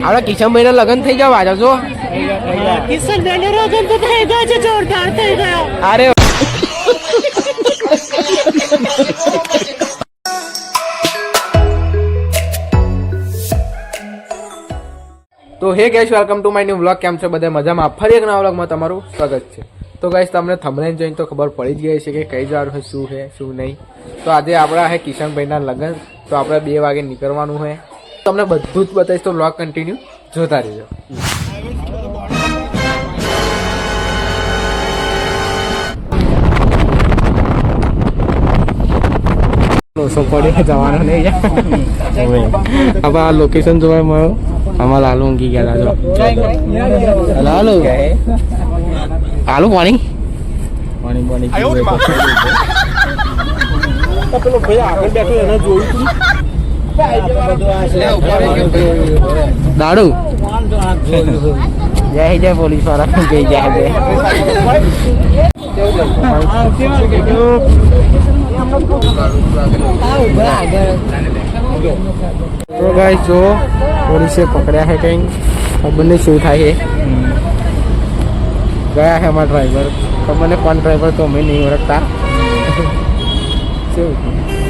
આપડા કિશનભાઈ ના લગ્ન થઈ ગયા વાજો છો કિશન ના લગ્ન તો થઈ ગયા છે જોરદાર થઈ ગયા. અરે. તો hey guys welcome to my new vlog કેમ છો બધા? મજામાં? ફરી એક નવા વ્લોગમાં તમારું સ્વાગત છે. તો ગાઈશ તમને થંબનેલ જોઈને તો ખબર પડી જ ગઈ છે કે કઈ જવાનું છે શું છે શું નહીં. તો આજે આપણા હે કિશનભાઈના લગ્ન. તો આપણે બે વાગે નીકળવાનું હોય તમને બધું જ બતાવીશ તો વ્લોગ કન્ટિન્યુ જોતા રહેજો. જવાનો નહીં હવે આ લોકેશન જોવા મળ્યો આમાં લાલુ ઊંઘી ગયા જો લાલુ. આલુ પાણી? પાણી પાણી. પેલો ભાઈ આગળ બેઠો એને જોયું દાડુ જય જય પોલીસવાળા જય જય જય તો ગાઈસ જો પોલીસે પકડ્યા છે કંઈ ખબર નહીં શું થાય છે ગયા છે અમારા ડ્રાઈવર ખબર નહીં કોણ ડ્રાઈવર તો અમે નહીં ઓળખતા શું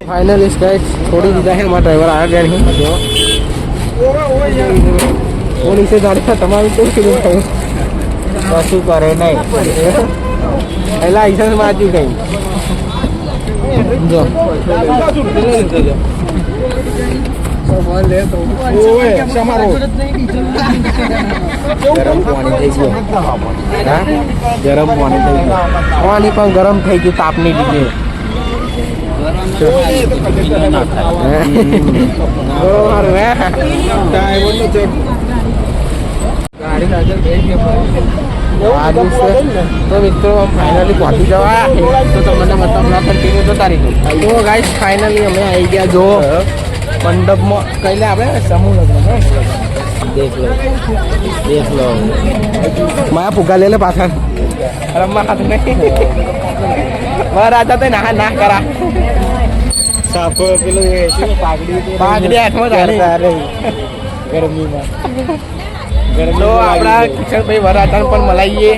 ફાઇનલી સ્કેચ છોડી દીધા છે મારા ડ્રાઈવર આવ્યા ગયા જો પોલીસે દાડ્યા તમારું શું કીધું થયું કશું કરે નહીં પહેલાં લાઈસન્સ વાંચ્યું કંઈ જો ગરમ પાણી પણ ગરમ થઈ ગયું તાપની લીધે બરોબર હે આ દિવસે તો મિત્રો ફાઇનલી પહોંચી જવા તો તમને મતલબ ના કન્ટિન્યુ તો તારી તો ગાઈસ ફાઇનલી અમે આવી ગયા જો મંડપમાં કઈ લે આપણે સમૂહ લગ્ન હે? દેખ લો દેખ લો માયા ફુગા લે લે પાછળ રમવા ખાતું નહીં મારા રાજા તો ના ના કરા સાફો પેલું એ શું પાઘડી પાઘડી હાથમાં ચાલે ગરમીમાં. તો આપણા કિશનભાઈ વરાતાને પણ મલાઈએ.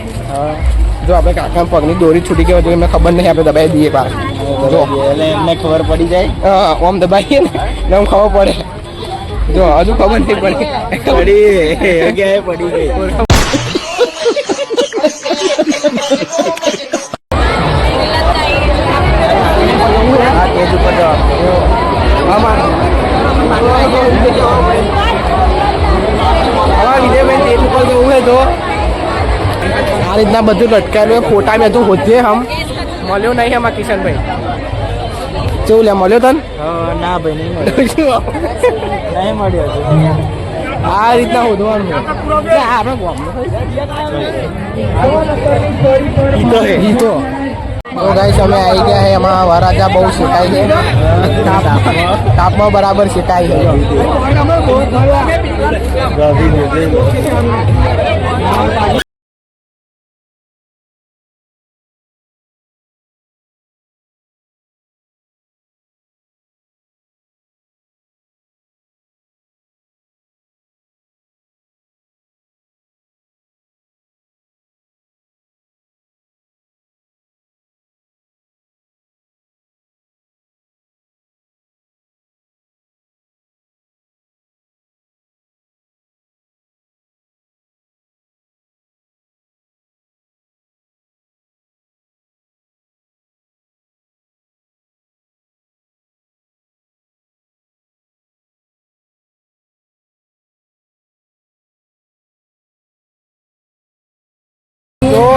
જો આપણે કાકા પગની દોરી છૂટી ગઈ તો એમને ખબર નહીં આપણે દબાઈ દઈએ પાર જો એટલે એમને ખબર પડી જાય? હા, આમ દબાઈએ ને એટલે આમ ખબર પડે. જો હજુ ખબર નહીં પડે. પડી. પડી ગઈ તો. આ રીતના બધું લટકાયેલું ફોટા મેં તું હોજે હમ. મળ્યો નહીં આમાં કિશનભાઈ. કેવું લે મળ્યો તને? ના ભાઈ નહીં મળ્યો. નહીં મળ્યો આ રીતના હોદવાનું આપણે તો હે. ઈ તો તો ગાઈસ અમે આવી ગયા છે એમાં વરાજા બહુ શેકાય છે તાપમાં તાપમાં બરાબર શેકાય છે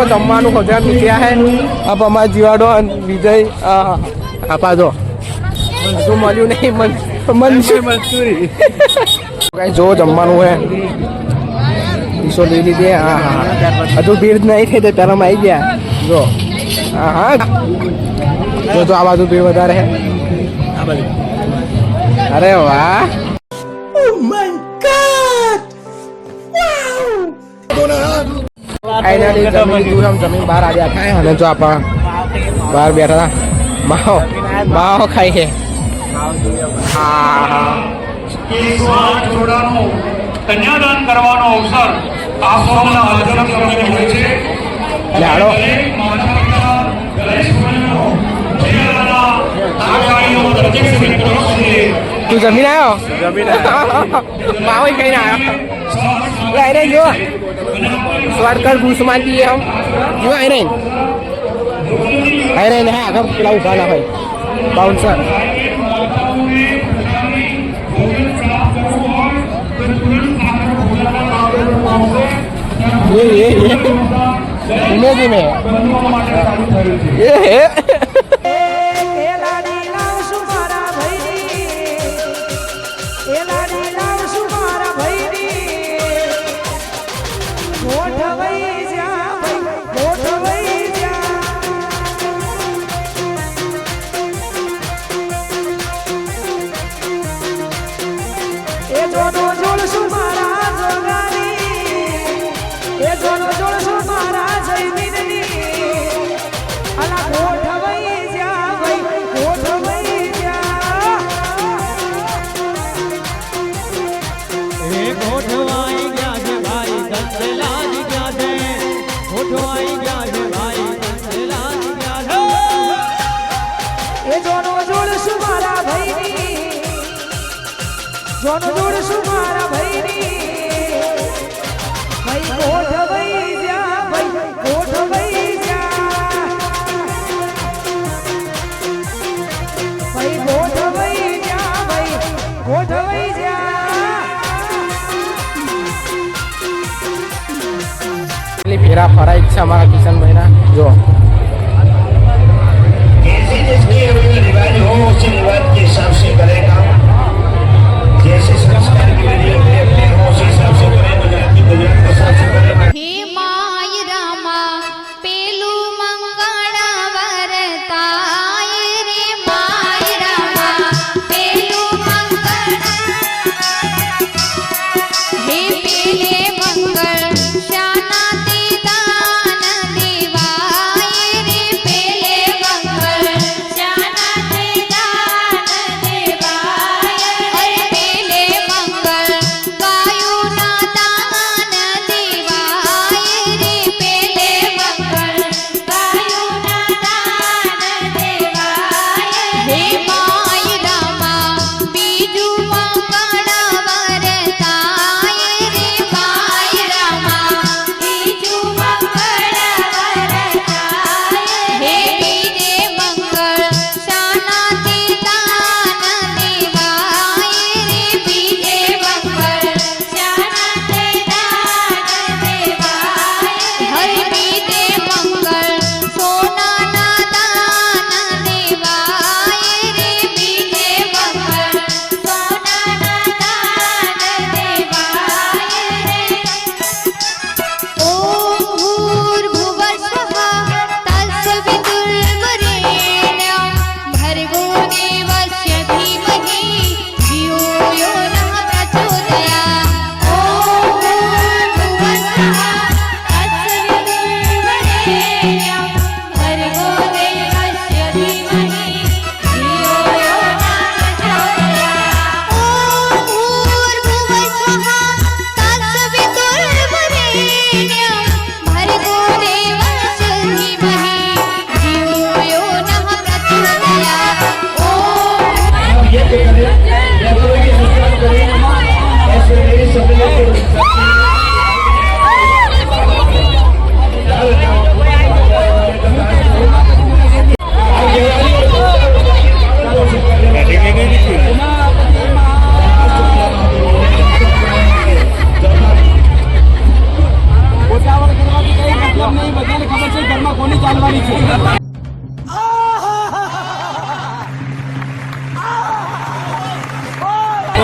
જમવાનું હજાર નીકળ્યા હે. આપ અમારા જીવાડો અને વિજય આ આપા દો હજુ મળ્યું નહીં મન મંચુરી કઈ જો જમવાનું હે. પીસો લઈ લીધી. હા હા હા. હજુ ભીડ નહીં થઈ તો પહેલામાં આવી ગયા. જો. હા હા. જો તો આ બાજુ ભીડ વધારે હે. અરે વાહ. ફાઇનલી જમી લીધું છે જમીન બહાર આવ્યા. થાય અને જો આપણા બહાર બેઠા હતા. માવો માવો ખાઈ છે. કન્યાદાન કરવાનો અવસર આપ છે. છે. તું જમીન આવ્યો જમીન માવો કઈ ના આવ્યો ये आए रहे जो स्वारकर घुसमान दिए हम जो आए रहे आए रहे हाँ अगर पिला उठाना भाई बाउंसर ये ये ये में ये જોનો જોડશું મારા ભાઈની? ભાઈ ગોઠવાઈ જા ભાઈ ગોઠવાઈ જા ભાઈ ગોઠવાઈ જા ભાઈ ગોઠવાઈ જા પેલી ફેરા ફરાય છે અમારા કિશનભાઈના. જો. Jesus Christ.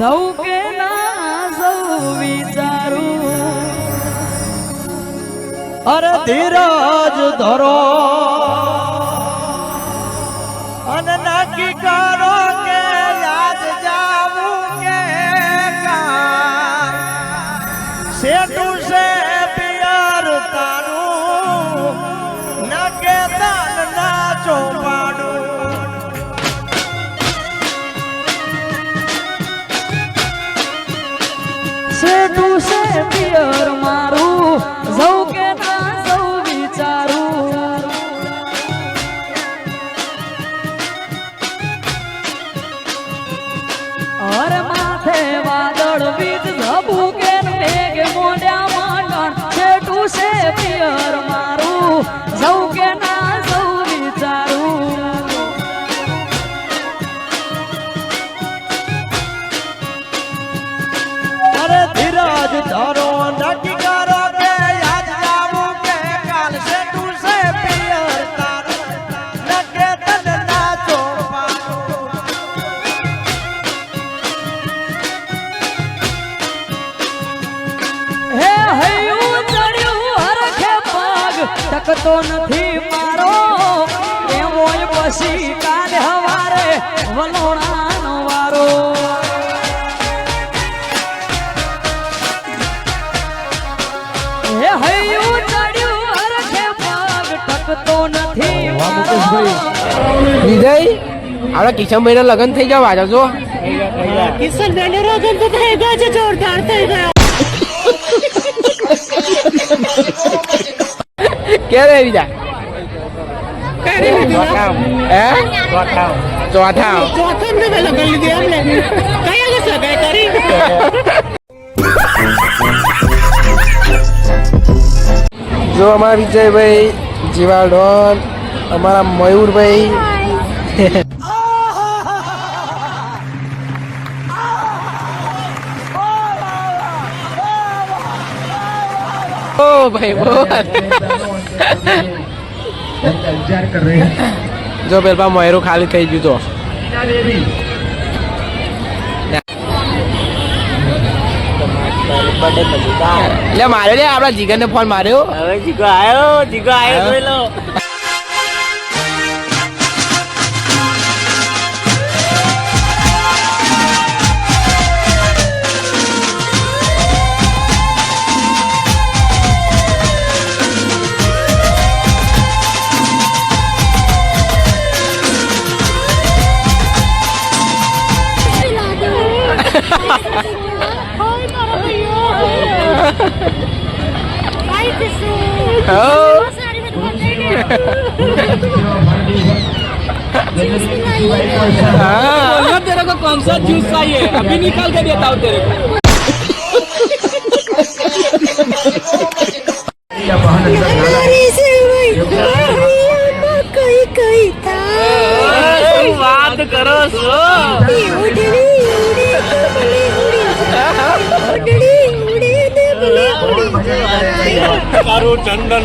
જવું કે ના જવું વિચારું. અરે ધીરજ ધરો. શેઠું છે હૈયું ચડ્યું હરખે પગ ટકતો નથી મારો. વિજય આપણા કિશનભાઈ ના લગ્ન થઈ ગયા વાજો જો. કિશન બેન રોજન તો થઈ ગયા છે જોરદાર થઈ ગયા. ક્યારે આવી જા? કરી લીધું હે? ચોથા ચોથા ને મેં લગન લીધી એમને. કઈ આગળ સગાઈ કરી? જો અમારા વિજયભાઈ જીવા ડોન અમારા મયુરભાઈ. ઓ ભાઈ જો પેલા મયરું ખાલી થઈ ગયું તો. એટલે માર્યો લે આપડા જીગર ને ફોન માર્યો. હવે જીગો આવ્યો જીગો આવ્યો हाँ तेरे को कौन सा जूस चाहिए अभी निकाल के देता हूँ तेरे को बात करो सो चंदन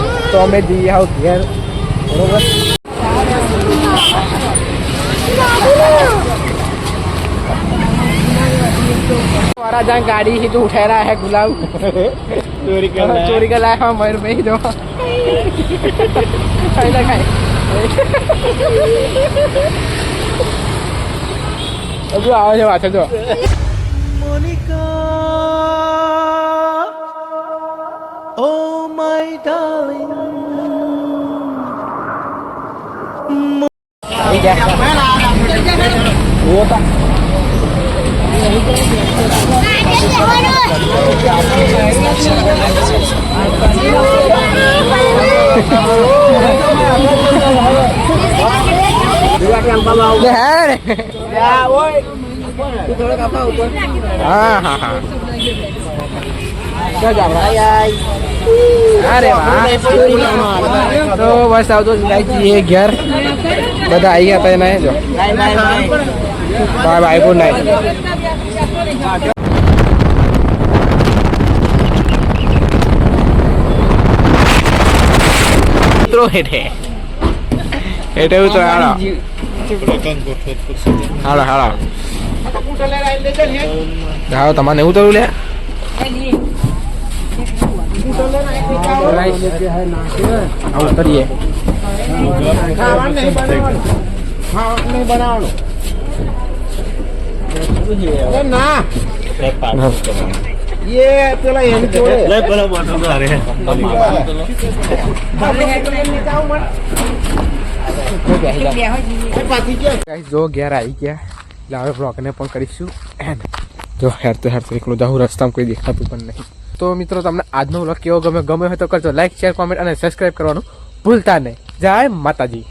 તો અમે જઈએ આવ ઘેર બરોબર हमारा जहाँ गाड़ी ही तो उठा रहा है गुलाब चोरी कर रहा है चोरी कर रहा है मयूर भाई जो खाई ना खाए હજુ આવે છે પાછળ જો Oh my darling અરે વાહ તો બસ આવતો જઈએ ઘેર બધા આવી ગયા એને જો. Bye bye good night. ઉતરો હેઠે. હેઠે ઉતરો હાલો. હાલો હાલો. હાલો તમારે ઉતરવું લે. આવું જો ઘેર આવી ગયા. એટલે હવે બ્લોગને પણ કરીશું. જો હેર તો હેર તો એકલું જાઉં રસ્તામાં કોઈ દેખાતું પણ નહીં. તો મિત્રો, તમને આજનો બ્લોગ કેવો ગમે ગમે હોય તો કરજો. લાઈક શેર કોમેન્ટ અને સબસ્ક્રાઈબ કરવાનું ભૂલતા નહીં. જય માતાજી.